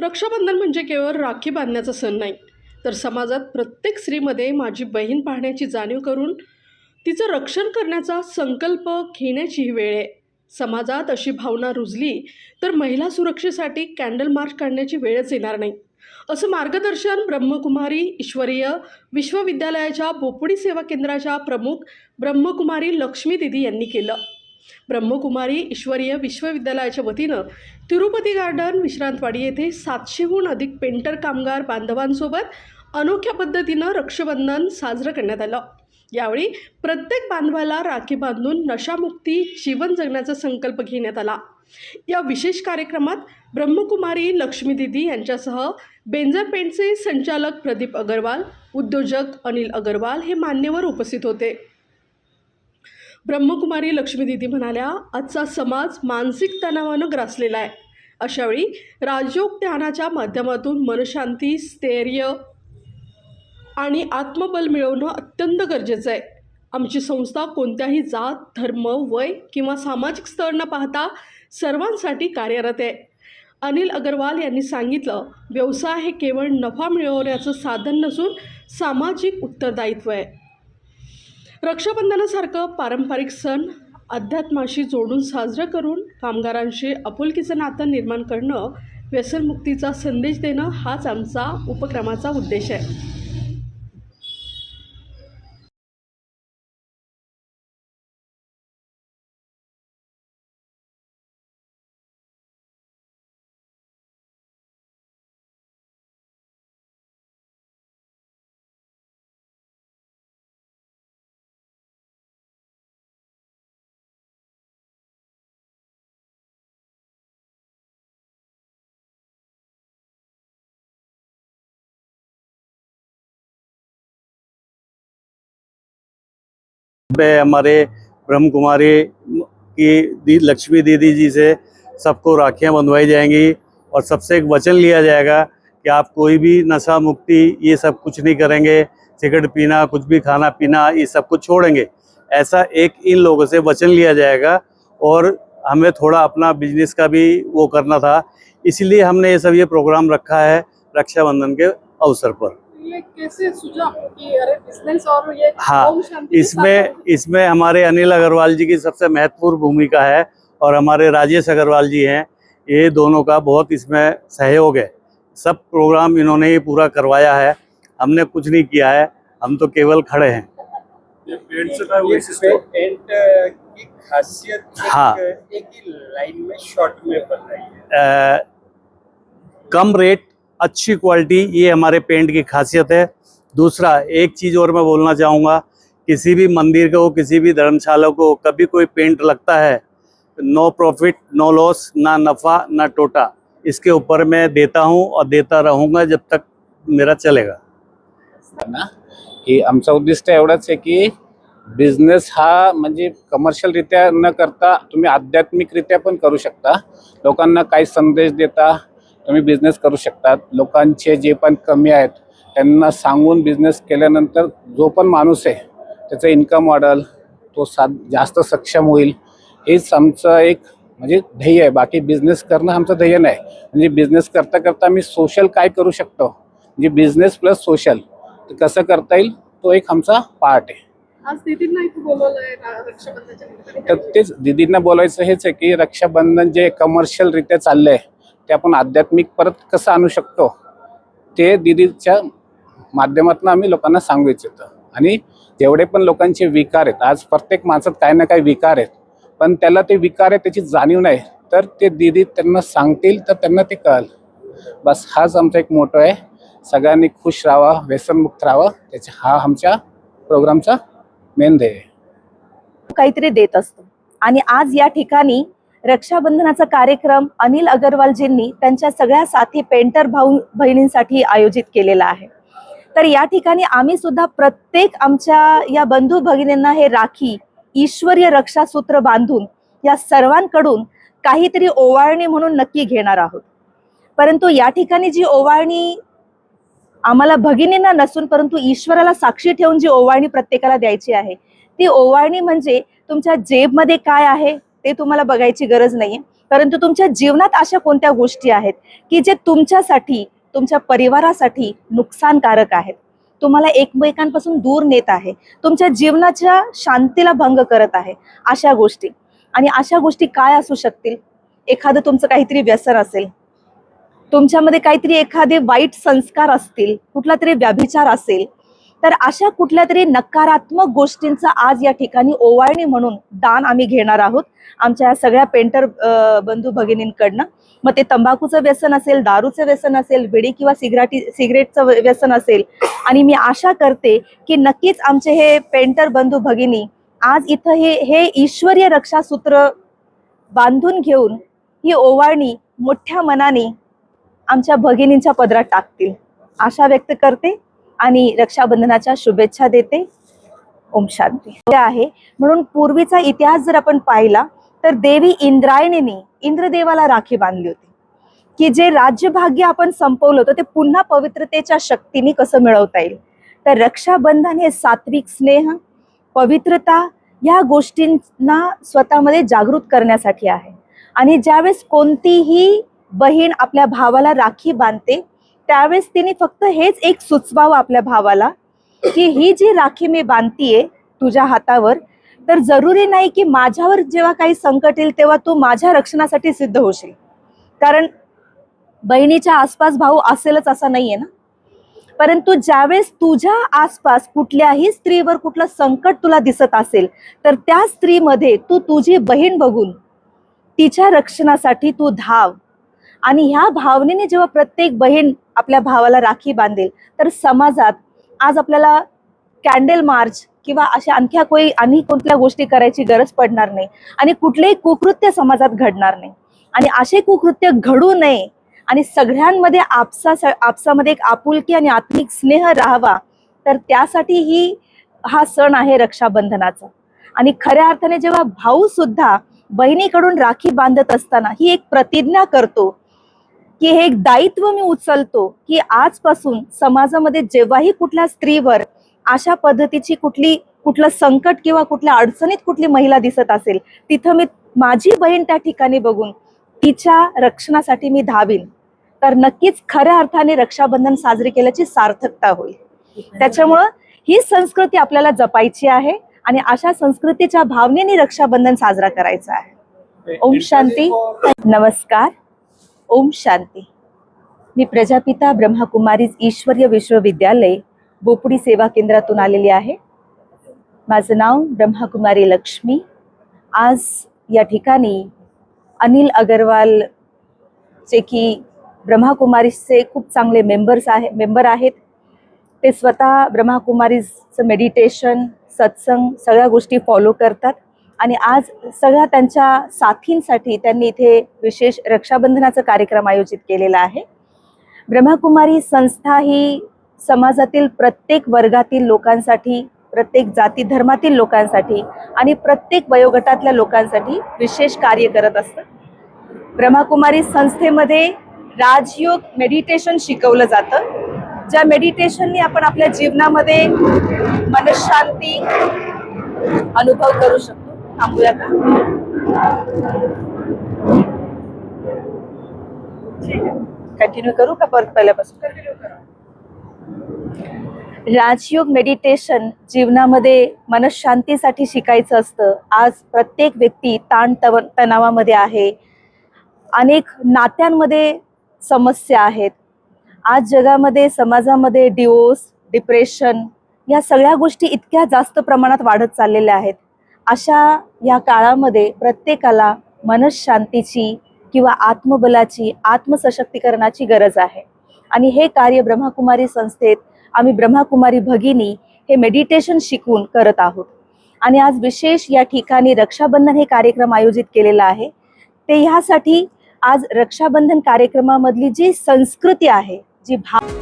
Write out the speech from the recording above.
रक्षाबंधन म्हणजे केवळ राखी बांधण्याचा सण नाही तर समाजात प्रत्येक स्त्रीमध्ये माझी बहीण पाहण्याची जाणीव करून तिचं रक्षण करण्याचा संकल्प घेण्याची ही वेळ आहे. समाजात अशी भावना रुजली तर महिला सुरक्षेसाठी कॅन्डल मार्च काढण्याची वेळच येणार नाही. असं मार्गदर्शन ब्रह्मकुमारी ईश्वरीय विश्वविद्यालयाच्या बोपडी सेवा केंद्राच्या प्रमुख ब्रह्मकुमारी लक्ष्मी दिदी यांनी केलं. ब्रह्मकुमारी ईश्वरीय विश्वविद्यालयाच्या वतीनं तिरुपती गार्डन विश्रांतवाडी येथे सातशेहून अधिक पेंटर कामगार बांधवांसोबत अनोख्या पद्धतीनं रक्षाबंधन साजरं करण्यात आलं. यावेळी प्रत्येक बांधवाला राखी बांधून नशामुक्ती जीवन जगण्याचा संकल्प घेण्यात आला. या विशेष कार्यक्रमात ब्रह्मकुमारी लक्ष्मी दिदी यांच्यासह बेंजर पेंटचे संचालक प्रदीप अगरवाल उद्योजक अनिल अगरवाल हे मान्यवर उपस्थित होते. ब्रह्मकुमारी लक्ष्मी दिदी म्हणाल्या आजचा समाज मानसिक तणावानं ग्रासलेला आहे. अशावेळी राजयोग ध्यानाच्या माध्यमातून मनशांती स्थैर्य आणि आत्मबल मिळवणं अत्यंत गरजेचं आहे. आमची संस्था कोणत्याही जात धर्म वय किंवा सामाजिक स्तर न पाहता सर्वांसाठी कार्यरत आहे. अनिल अगरवाल यांनी सांगितलं व्यवसाय हे केवळ नफा मिळवण्याचं साधन नसून सामाजिक उत्तरदायित्व आहे. रक्षाबंधनासारखं पारंपरिक सण अध्यात्माशी जोडून साजरं करून कामगारांशी आपुलकीचं नातं निर्माण करणं व्यसनमुक्तीचा संदेश देणं हाच आमचा उपक्रमाचा उद्देश आहे. पे हमारे ब्रह्म कुमारी की दी, लक्ष्मी दीदी जी से सबको राखियाँ बंधवाई जाएँगी और सबसे एक वचन लिया जाएगा कि आप कोई भी नशा मुक्ति, ये सब कुछ नहीं करेंगे, सिगरेट पीना, कुछ भी खाना पीना, ये सब कुछ छोड़ेंगे। ऐसा एक इन लोगों से वचन लिया जाएगा और हमें थोड़ा अपना बिज़नेस का भी वो करना था। इसलिए हमने ये सब, ये प्रोग्राम रखा है रक्षाबंधन के अवसर पर। ये कैसे सुझा कि अरे बिज़नेस और ये हाँ, इसमें इसमें हमारे अनिल अग्रवाल जी की सबसे महत्वपूर्ण भूमिका है और हमारे राजेश अग्रवाल जी हैं। ये दोनों का बहुत इसमें सहयोग है। सब प्रोग्राम इन्होंने ही पूरा करवाया है। हमने कुछ नहीं किया है। हम तो केवल खड़े हैं। ये पेंट की खासियत हाँ। एक ही लाइन में शॉर्ट में बन रही है। अ, कम रेट अच्छी क्वालिटी ये हमारे पेंट की खासियत है। दूसरा, एक चीज़ और मैं बोलना चाहूँगा, किसी भी मंदिर को किसी भी धर्मशाला को कभी कोई पेंट लगता है नो प्रॉफिट नो लॉस ना नफ़ा, ना टोटा। इसके ऊपर मैं देता हूँ और देता रहूँगा जब तक मेरा चलेगा। ना, की आमचं उद्दिष्ट एवढंच आहे की बिझनेस हा म्हणजे कमर्शियलरित्या न करता तुम्ही आध्यात्मिकरित्या पण करू शकता. लोकांना काही संदेश देता तुम्ही बिझनेस करू शकतात. लोकांचे जे पण कमी आहेत त्यांना सांगून बिझनेस केल्यानंतर जो पण माणूस आहे त्याचं इन्कम वाढेल तो सा जास्त सक्षम होईल. हेच आमचं एक म्हणजे ध्येय आहे. बाकी बिझनेस करणं आमचं ध्येय नाही. म्हणजे बिझनेस करता करता आम्ही सोशल काय करू शकतो? म्हणजे बिझनेस प्लस सोशल ते कसं करता येईल? तो एक आमचा पार्ट आहे. तर. तेच दिदींना बोलायचं हेच आहे की रक्षाबंधन जे कमर्शियलरित्या चाललंय ते आपण आध्यात्मिक परत कसं आणू शकतो ते दिदीच्या माध्यमातून आम्ही लोकांना सांगू इच्छितो आणि जेवढे पण लोकांचे विकार आहेत आज प्रत्येक माणसात काही ना काही विकार आहेत पण त्याला ते विकार आहे त्याची जाणीव नाही. तर ते दिदी त्यांना सांगतील तर त्यांना ते कळेल. बस हाच आमचा एक मोठं आहे. सगळ्यांनी खुश राहावा व्यसनमुक्त राहावं. त्याच्या हा आमच्या प्रोग्रामचा मेन ध्येय आहे. काहीतरी देत असतो. आणि आज या ठिकाणी रक्षाबंधनाचा कार्यक्रम अनिल अगरवालजींनी त्यांच्या सगळ्या साथी पेंटर भाऊ बहिणींसाठी आयोजित केलेला आहे. तर या ठिकाणी आम्ही सुद्धा प्रत्येक आमच्या या बंधू भगिनींना हे राखी ईश्वरीय रक्षासूत्र बांधून या सर्वांकडून काहीतरी ओवाळणी म्हणून नक्की घेणार आहोत. परंतु या ठिकाणी जी ओवाळणी आम्हाला भगिनींना नसून परंतु ईश्वराला साक्षी ठेवून जी ओवाळणी प्रत्येकाला द्यायची आहे ती ओवाळणी म्हणजे तुमच्या जेबमध्ये काय आहे? ते तुम्हाला बघायची गरज नाहीये. परंतु तुमच्या जीवनात अशा कोणत्या गोष्टी आहेत की जे तुमच्यासाठी तुमच्या परिवारासाठी नुकसानकारक आहेत? तुम्हाला एकमेकांपासून दूर नेत आहे. तुमच्या जीवनाच्या शांतीला भंग करत आहे. अशा गोष्टी. आणि अशा गोष्टी काय असू शकतील? एखादं तुमचं काहीतरी व्यसन असेल. तुमच्यामध्ये काहीतरी एखादे वाईट संस्कार असतील. कुठला तरी व्याभिचार असेल. तर अशा कुठल्या तरी नकारात्मक गोष्टींचा आज या ठिकाणी ओवाळणी म्हणून दान आम्ही घेणार आहोत. आमच्या या सगळ्या पेंटर बंधू भगिनींकडनं. मग ते तंबाखूचं व्यसन असेल दारूचं व्यसन असेल विडी किंवा सिगरेटी सिगरेटचं व्यसन असेल. आणि मी आशा करते की नक्कीच आमचे हे पेंटर बंधू भगिनी आज इथं हे हे ईश्वरीय रक्षासूत्र बांधून घेऊन ही ओवाळणी मोठ्या मनाने आमच्या भगिनींच्या पदरात टाकतील. आशा व्यक्त करते. आणि रक्षाबंधनाच्या शुभेच्छा देते. ओम शांती. हे आहे. म्हणून पूर्वीचा इतिहास जर आपण पाहिला तर देवी इंद्रायणीने इंद्रदेवाला राखी बांधली होती. की जे राज्यभाग्य आपण संपवलं होतं ते पुन्हा पवित्रतेच्या शक्तीने कसं मिळवता येईल? तर रक्षाबंधन हे सात्विक स्नेह पवित्रता या गोष्टींना स्वतःमध्ये जागृत करण्यासाठी आहे. आणि ज्यावेळेस कोणतीही बहीण आपल्या भावाला राखी बांधते त्यावेळेस तिने फक्त हेच एक सुचवावं आपल्या भावाला की ही जी राखी मी बांधतीये तुझ्या हातावर तर जरुरी नाही की माझ्यावर जेव्हा काही संकट येईल तेव्हा तू माझ्या रक्षणासाठी सिद्ध होशील. कारण बहिणीच्या आसपास भाऊ असेलच असा नाहीये ना? परंतु ज्यावेळेस तुझ्या आसपास कुठल्याही स्त्रीवर कुठलं संकट तुला दिसत असेल तर त्या स्त्रीमध्ये तू तुझी बहीण बघून तिच्या रक्षणासाठी तू धाव. आणि ह्या भावनेने जेव्हा प्रत्येक बहीण आपल्या भावाला राखी बांधेल तर समाजात आज आपल्याला कॅन्डल मार्च किंवा अशा आणख्या कोणी आणि कोणत्या गोष्टी करायची गरज पडणार नाही. आणि कुठलेही कुकृत्य समाजात घडणार नाही. आणि असे कुकृत्य घडू नये आणि सगळ्यांमध्ये आपसा आपसामध्ये एक आपुलकी आणि आत्मिक स्नेह राहावा तर त्यासाठी ही हा सण आहे रक्षाबंधनाचा. आणि खऱ्या अर्थाने जेव्हा भाऊ सुद्धा बहिणीकडून राखी बांधत असताना ही एक प्रतिज्ञा करतो की हे एक दायित्व मी उचलतो की आजपासून समाजामध्ये जेव्हाही कुठल्या स्त्रीवर अशा पद्धतीची कुठली कुठलं संकट किंवा कुठल्या अडचणीत कुठली महिला दिसत असेल तिथं मी माझी बहीण त्या ठिकाणी बघून तिच्या रक्षणासाठी मी धावीन. तर नक्कीच खऱ्या अर्थाने रक्षाबंधन साजरे केल्याची सार्थकता होईल. त्याच्यामुळं ही संस्कृती आपल्याला जपायची आहे आणि अशा संस्कृतीच्या भावनेने रक्षाबंधन साजरा करायचा आहे. ओम शांती. नमस्कार. ओम शांती. मी प्रजापिता ब्रह्माकुमारीज ईश्वरीय विश्वविद्यालय बोपडी सेवा केंद्रातून आलेली आहे. माझं नाव ब्रह्मकुमारी लक्ष्मी. आज या ठिकाणी अनिल अगरवाल जे की ब्रह्माकुमारीचे खूप चांगले मेंबर्स आहे मेंबर आहेत. ते स्वतः ब्रह्माकुमारीजचं मेडिटेशन सत्संग सगळ्या गोष्टी फॉलो करतात. आणि आज सगळ्या त्यांच्या साथींसाठी त्यांनी इथे विशेष रक्षाबंधनाचा कार्यक्रम आयोजित केलेला आहे. ब्रह्मकुमारी संस्था ही समाजातील प्रत्येक वर्गातील लोकांसाठी प्रत्येक जाती धर्मातील लोकांसाठी आणि प्रत्येक वयोगटातल्या लोकांसाठी विशेष कार्य करत असतं. ब्रह्मकुमारी संस्थेमध्ये राजयोग मेडिटेशन शिकवलं जातं. ज्या मेडिटेशननी आपण आपल्या जीवनामध्ये मनशांती अनुभव करू शकतो. थांबूया का कंटिन्यू करू का परत पहिल्यापासून? राजयोग मेडिटेशन जीवनामध्ये मनशांतीसाठी शिकायचं असतं. आज प्रत्येक व्यक्ती ताण तव तणावामध्ये आहे. अनेक नात्यांमध्ये समस्या आहेत. आज जगामध्ये समाजामध्ये डिवोर्स डिप्रेशन या सगळ्या गोष्टी इतक्या जास्त प्रमाणात वाढत चाललेल्या आहेत. अशा या काळामध्ये प्रत्येकाला मनशांतीची किंवा आत्मबलाची आत्मसशक्तीकरणाची गरज आहे. आणि हे कार्य ब्रह्माकुमारी संस्थेत आम्ही ब्रह्माकुमारी भगिनी हे मेडिटेशन शिकून करत आहोत. आणि आज विशेष या ठिकाणी रक्षाबंधन हे कार्यक्रम आयोजित केलेला आहे. ते ह्यासाठी आज रक्षाबंधन कार्यक्रमामधली जी संस्कृती आहे जी भाव